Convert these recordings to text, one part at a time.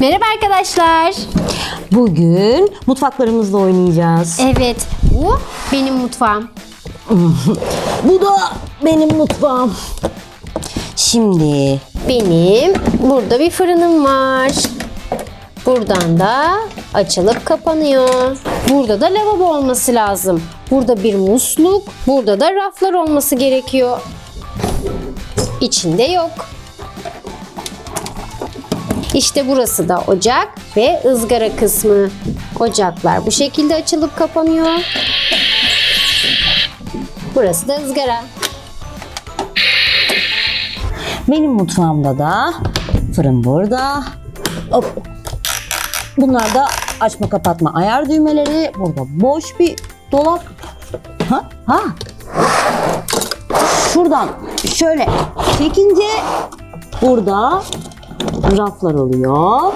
Merhaba arkadaşlar. Bugün mutfaklarımızda oynayacağız. Evet, bu benim mutfağım. Bu da benim mutfağım. Şimdi Benim burada bir fırınım var. Buradan da açılıp kapanıyor. Burada da lavabo olması lazım. Burada bir musluk, burada da raflar olması gerekiyor. İçinde yok. İşte burası da ocak ve ızgara kısmı. Ocaklar bu şekilde açılıp kapanıyor. Burası da ızgara. benim mutfağımda da fırın burada. Hop. Bunlar da açma kapatma ayar düğmeleri. Burada boş bir dolap. Ha? Ha. Şuradan şöyle çekince burada raflar oluyor.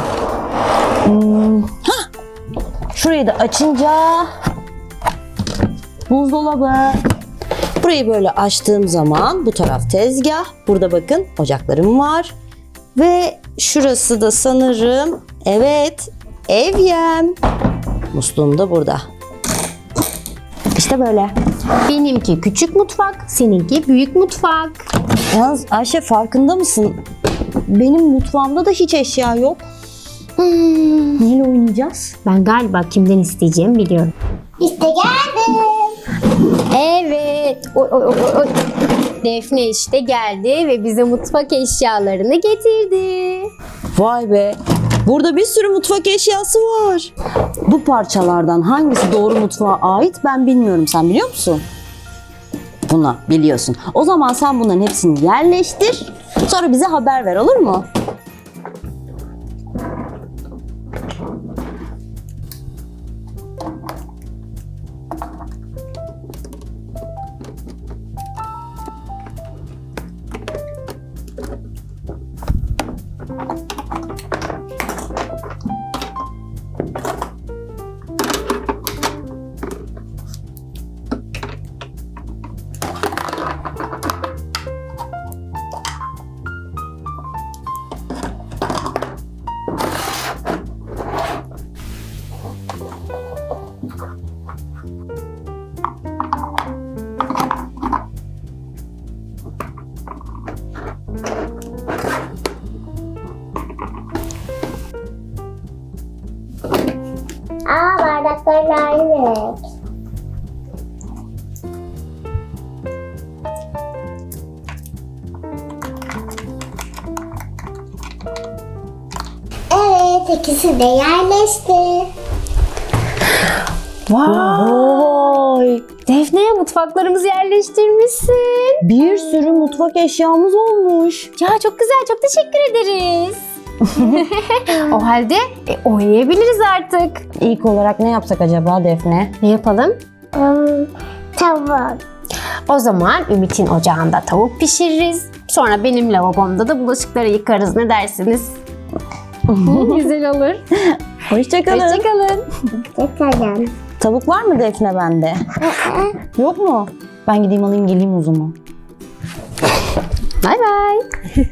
Hmm. Şurayı da açınca buzdolabı. Burayı böyle açtığım zaman bu taraf tezgah. Burada bakın ocaklarım var. Ve şurası da sanırım evet evyem. Musluğum da burada. İşte böyle. Benimki küçük mutfak, seninki büyük mutfak. Yalnız Ayşe farkında mısın? Benim mutfağımda da hiç eşya yok. Hmm, Neyle oynayacağız? Ben galiba kimden isteyeceğimi biliyorum. İşte geldim. Evet. Oy, oy, oy, oy. Defne işte geldi ve bize mutfak eşyalarını getirdi. Vay be. Burada bir sürü mutfak eşyası var. Bu parçalardan hangisi doğru mutfağa ait ben bilmiyorum. Sen biliyor musun? Buna biliyorsun. O zaman sen bunların hepsini yerleştir. Sonra bize haber ver olur mu? Aa bardaklarla aynı renk. Evet ikisi de yerleşti. Vay! Defne'ye mutfaklarımızı yerleştirmişsin. Bir sürü mutfak eşyamız olmuş. Ya çok güzel, çok teşekkür ederiz. o halde e, oynayabiliriz artık. İlk olarak ne yapsak acaba Defne? Ne yapalım? Hmm, tamam. O zaman Ümit'in ocağında tavuk pişiririz. Sonra benim lavabomda da bulaşıkları yıkarız. Ne dersiniz? Güzel olur. Hoşçakalın. Hoşçakalın. Bakalım. Tavuk var mı Defne bende? Yok mu? Ben gideyim alayım geleyim o zaman. Bay bay.